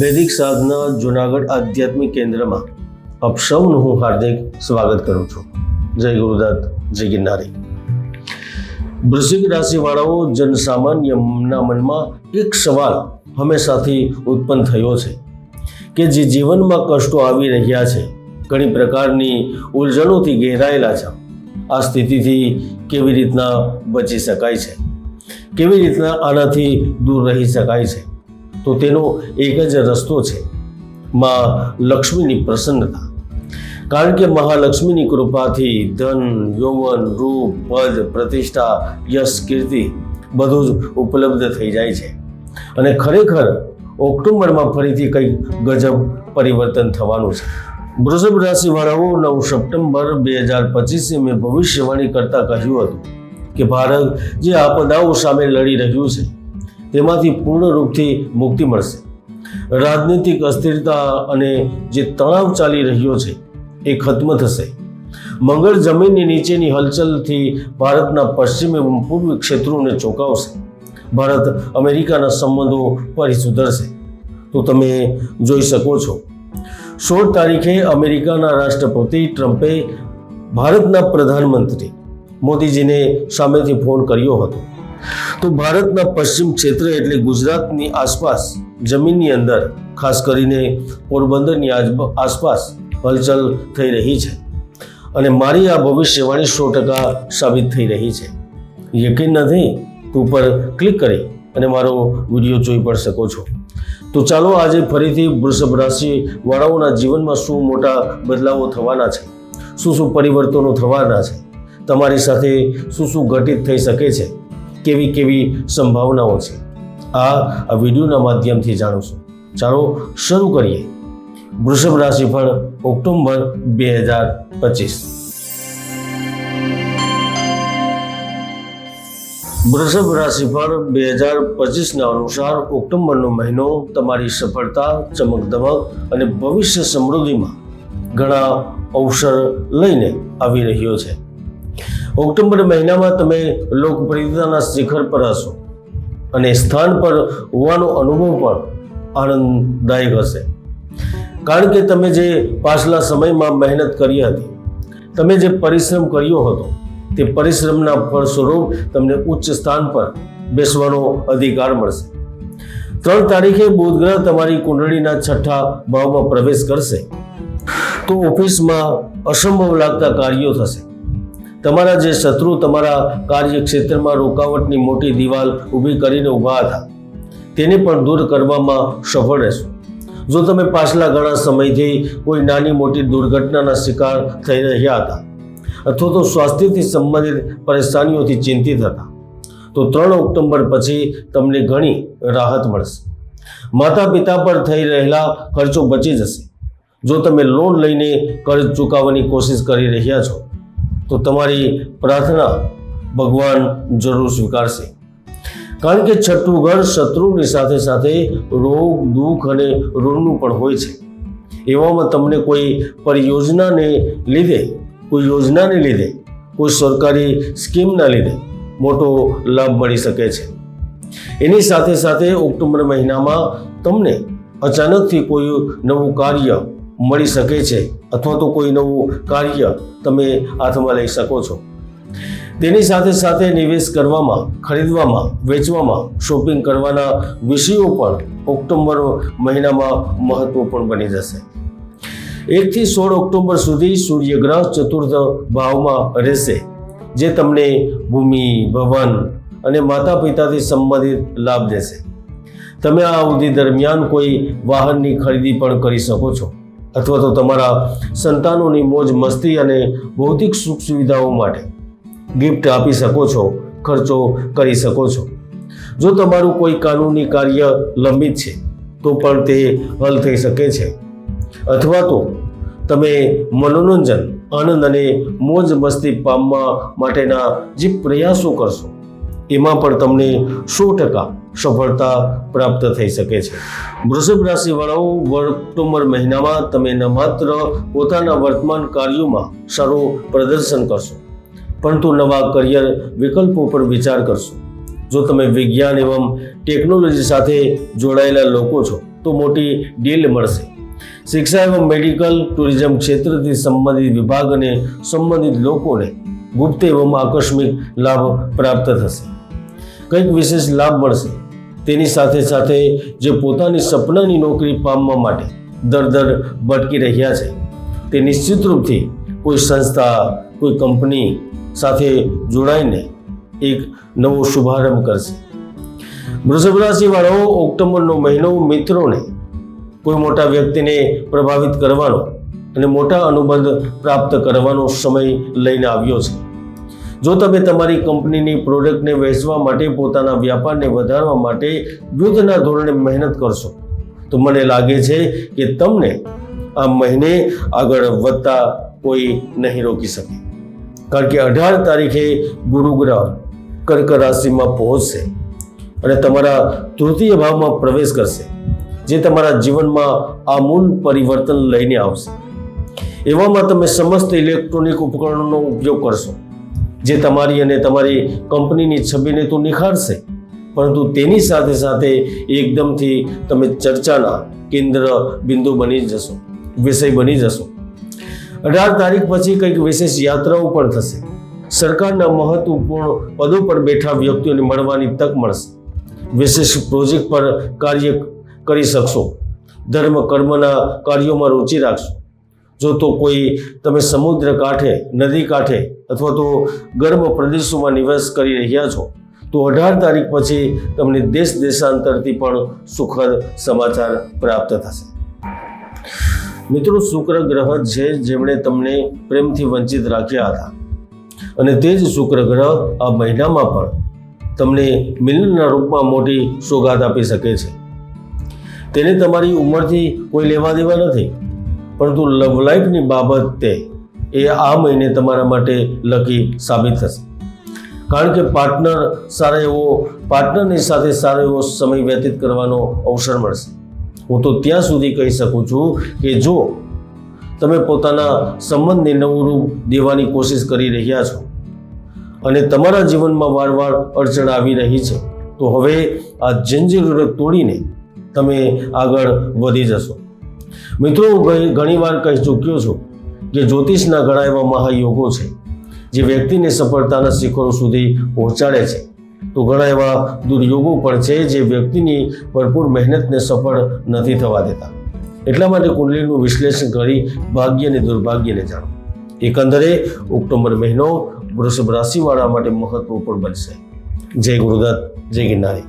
વૈદિક સાધના જુનાગઢ આધ્યાત્મિક કેન્દ્રમાં આપ સૌનું હું હાર્દિક સ્વાગત કરું છું. જય ગુરુદત્ત, જય ગિરનારી. વૃશ્ચિક રાશિવાળાઓ જનસામાન્યના મનમાં એક સવાલ હંમેશાથી ઉત્પન્ન થયો છે કે જે જીવનમાં કષ્ટો આવી રહ્યા છે, ઘણી પ્રકારની ઉલઝણોથી ઘેરાયેલા છે. આ સ્થિતિથી કેવી રીતના બચી શકાય છે? કેવી રીતના આનાથી દૂર રહી શકાય છે? તો તેનો એક જ રસ્તો છે માં લક્ષ્મીની પ્રસન્નતા. કારણ કે મહાલક્ષ્મીની કૃપાથી ધન, યૌવન, રૂપ, પદ, પ્રતિષ્ઠા, યશ, કીર્તિ બધું જ ઉપલબ્ધ થઈ જાય છે. અને ખરેખર ઓક્ટોબરમાં ફરીથી કંઈક ગજબ પરિવર્તન થવાનું છે. વૃષભ રાશિવાળાઓ નવ સપ્ટેમ્બર બે હજાર પચીસે મેં ભવિષ્યવાણી કરતાં કહ્યું હતું કે, ભારત જે આપદાઓ સામે લડી રહ્યું છે તેમાંથી પૂર્ણ રૂપથી મુક્તિ મળશે. રાજનીતિક અસ્થિરતા અને જે તણાવ ચાલી રહ્યો છે, એ ખત્મ થશે. મંગળ જમીનની નીચેની હલચલથી ભારતના પશ્ચિમ પૂર્વ ક્ષેત્રોને ચોંકાવશે. ભારત અમેરિકાના સંબંધો ફરી સુધરશે. તો તમે જોઈ શકો છો. સોળ તારીખે અમેરિકાના રાષ્ટ્રપતિ ટ્રમ્પે ભારતના પ્રધાનમંત્રી મોદીજીને સામેથી ફોન કર્યો હતો. તો ભારતના પશ્ચિમ ક્ષેત્ર એટલે ગુજરાતની આસપાસ જમીનની અંદર, ખાસ કરીને પોરબંદરની આસપાસ હલચલ થઈ રહી છે. અને મારી આ ભવિષ્યવાણી સો ટકા સાબિત થઈ રહી છે. યકીન નથી, તો ઉપર ક્લિક કરી અને મારો વીડિયો જોઈ પણ શકો છો. તો ચાલો આજે ફરીથી વૃષભ રાશિ વાળાઓના જીવનમાં શું મોટા બદલાવો થવાના છે? શું શું પરિવર્તનો થવાના છે? તમારી સાથે શું શું ઘટિત થઈ શકે છે? કેવી કેવી સંભાવનાઓ છે. આ વિડીયોના માધ્યમથી જાણીશું ચાલો શરૂ કરીએ. વૃષભ રાશિફળ ઓક્ટોબર બે હજાર પચીસ. વૃષભ રાશિફળ બે હજાર પચીસના અનુસાર ઓક્ટોબરનો મહિનો તમારી સફળતા, ચમકદમક અને ભવિષ્ય સમૃદ્ધિમાં ઘણા અવસર લઈને આવી રહ્યો છે. ઓક્ટોબર મહિનામાં તમે લોકપ્રિયતાના શિખર પર હશો. અને સ્થાન પર હોવાનો અનુભવ પણ આનંદદાયક હશે. કારણ કે તમે જે પાછલા સમયમાં મહેનત કરી હતી, તમે જે પરિશ્રમ કર્યો હતો, તે પરિશ્રમના ફળ સ્વરૂપ તમને ઉચ્ચ સ્થાન પર બેસવાનો અધિકાર મળશે. ત્રણ તારીખે બુધ ગ્રહ તમારી કુંડળીના છઠ્ઠા ભાવમાં પ્રવેશ કરશે. તો ઓફિસમાં અસંભવ લાગતા કાર્યો થશે. તમારા જે શત્રુ તમારા કાર્યક્ષેત્રમાં રોકાવટની મોટી દિવાલ ઊભી કરીને ઊભા હતા, તેને પણ દૂર કરવામાં સફળ રહેશો. જો તમે પાછલા ઘણા સમયથી કોઈ નાની મોટી દુર્ઘટનાના શિકાર થઈ રહ્યા હતા અથવા તો સ્વાસ્થ્યથી સંબંધિત પરેશાનીઓથી ચિંતિત હતા, તો ત્રણ ઓક્ટોબર પછી તમને ઘણી રાહત મળશે. માતા પિતા પર થઈ રહેલા ખર્ચો બચી જશે. જો તમે લોન લઈને કર્જ ચૂકવવાની કોશિશ કરી રહ્યા છો તો તમારી પ્રાર્થના ભગવાન જરૂર સ્વીકારશે. કારણ કે છઠ્ઠું ઘર શત્રુની સાથે સાથે રોગ, દુઃખ અને ઋણનું પણ હોય છે. એવામાં તમને કોઈ પરિયોજનાને લીધે, કોઈ યોજનાને લીધે, કોઈ સરકારી સ્કીમના લીધે મોટો લાભ મળી શકે છે. એની સાથે સાથે ઓક્ટોબર મહિનામાં તમને અચાનકથી કોઈ નવું કાર્ય મળી શકે છે અથવા તો કોઈ નવું કાર્ય તમે હાથમાં લઈ શકો છો. તેની સાથે સાથે નિવેશ કરવામાં, ખરીદવામાં, વેચવામાં, શોપિંગ કરવાના વિષયો પણ ઓક્ટોબર મહિનામાં મહત્વપૂર્ણ બની જશે. એકથી સોળ ઓક્ટોબર સુધી સૂર્યગ્રહ ચતુર્થ ભાવમાં રહેશે, જે તમને ભૂમિ, ભવન અને માતા પિતાથી સંબંધિત લાભ દેશે. તમે આ અવધિ દરમિયાન કોઈ વાહનની ખરીદી પણ કરી શકો છો. અથવા તો તમારા સંતાનોની મોજ, મસ્તી અને ભૌતિક સુખ સુવિધાઓ માટે ગિફ્ટ આપી શકો છો, ખર્ચો કરી શકો છો. જો તમારું કોઈ કાનૂની કાર્ય લંબિત છે, તો પણ તે હલ થઈ શકે છે. અથવા તો તમે મનોરંજન, આનંદ અને મોજ મસ્તી પામવા માટેના જે પ્રયાસો કરશો એમાં પણ તમને સો ટકા સફળતા પ્રાપ્ત થઈ શકે છે. વૃષભ રાશિવાળાઓ, ઓક્ટોબર મહિનામાં તમે ન માત્ર પોતાના વર્તમાન કાર્યોમાં સારું પ્રદર્શન કરશો, પરંતુ નવા કરિયર વિકલ્પો પર વિચાર કરશો. જો તમે વિજ્ઞાન એવં ટેકનોલોજી સાથે જોડાયેલા લોકો છો, તો મોટી ડીલ મળશે. શિક્ષા એવં મેડિકલ ટુરિઝમ ક્ષેત્રથી સંબંધિત વિભાગ અને સંબંધિત લોકોને ગુપ્ત એવં આકસ્મિક લાભ પ્રાપ્ત થશે. કંઈક વિશેષ લાભ મળશે. તેની સાથે સાથે જે પોતાની સપનાની નોકરી પામવા માટે દર દર ભટકી રહ્યા છે, તે નિશ્ચિત રૂપથી કોઈ સંસ્થા, કોઈ કંપની સાથે જોડાઈને એક નવો શુભારંભ કરશે. વૃષભ રાશિવાળાઓ ઓક્ટોબરનો મહિનો મિત્રોને કોઈ મોટા વ્યક્તિને પ્રભાવિત કરવાનો અને મોટા અનુબંધ પ્રાપ્ત કરવાનો સમય લઈને આવ્યો છે. જો તમે તમારી કંપનીની પ્રોડક્ટને વેચવા માટે પોતાના વ્યાપારને વધારવા માટે યુદ્ધના ધોરણે મહેનત કરશો, તો મને લાગે છે કે તમને આ મહિને આગળ વધતા કોઈ નહીં રોકી શકે. કારણ કે અઢાર તારીખે ગુરુગ્રહ કર્ક રાશિમાં પહોંચશે અને તમારા તૃતીય ભાવમાં પ્રવેશ કરશે, જે તમારા જીવનમાં આમૂલ પરિવર્તન લઈને આવશે. એવામાં તમે સમસ્ત ઇલેક્ટ્રોનિક ઉપકરણોનો ઉપયોગ કરશો. જે તમારી અને તમારી કંપનીની છબીને તો નિખારશે. પરંતુ તેની સાથે સાથે એકદમથી તમે ચર્ચાના કેન્દ્ર બિંદુ બની જશો, વિષય બની જશો. અઢાર તારીખ પછી કંઈક વિશેષ યાત્રાઓ પણ થશે. સરકારના મહત્વપૂર્ણ પદો પર બેઠા વ્યક્તિઓને મળવાની તક મળશે. વિશેષ પ્રોજેક્ટ પર કાર્ય કરી શકશો. ધર્મ કર્મના કાર્યોમાં રુચિ રાખશો. જો તો કોઈ તમે સમુદ્ર કાંઠે, નદી કાંઠે અથવા તો ગર્મ પ્રદેશોમાં નિવાસ કરી રહ્યા છો, તો અઢાર તારીખ પછી તમને દેશ દેશાંતરથી પણ સુખદ સમાચાર પ્રાપ્ત થશે. મિત્રો શુક્ર ગ્રહ છે જેમણે તમને પ્રેમથી વંચિત રાખ્યા હતા. અને તે જ શુક્ર ગ્રહ આ મહિનામાં પણ તમને મિલનના રૂપમાં મોટી સોગાદ આપી શકે છે. તેને તમારી ઉંમરથી કોઈ લેવા દેવા નથી. પરંતુ લવ લાઈફની બાબતે એ આ મહિને તમારા માટે લકી સાબિત થશે. કારણ કે પાર્ટનર સારા એવો પાર્ટનરની સાથે સારો એવો સમય વ્યતીત કરવાનો અવસર મળશે. હું તો ત્યાં સુધી કહી શકું છું કે જો તમે પોતાના સંબંધને નવું રૂપ દેવાની કોશિશ કરી રહ્યા છો અને તમારા જીવનમાં વારવાર અડચણ આવી રહી છે, તો હવે આ જંજીર તોડીને તમે આગળ વધી જશો. મિત્રો ઘણીવાર કહી ચૂક્યો છું કે જ્યોતિષના ઘણા એવા મહાયોગો છે, જે વ્યક્તિને સફળતાના શિખરો સુધી પહોંચાડે છે. તો ઘણા એવા દુર્યોગો પણ છે, જે વ્યક્તિની ભરપૂર મહેનતને સફળ નથી થવા દેતા. એટલા માટે કુંડલીનું વિશ્લેષણ કરી ભાગ્ય અને દુર્ભાગ્યને જાણો. એકંદરે ઓક્ટોબર મહિનો વૃષભ રાશિવાળા માટે મહત્વપૂર્ણ બનશે. જય ગુરુદત્ત, જય ગિરનારી.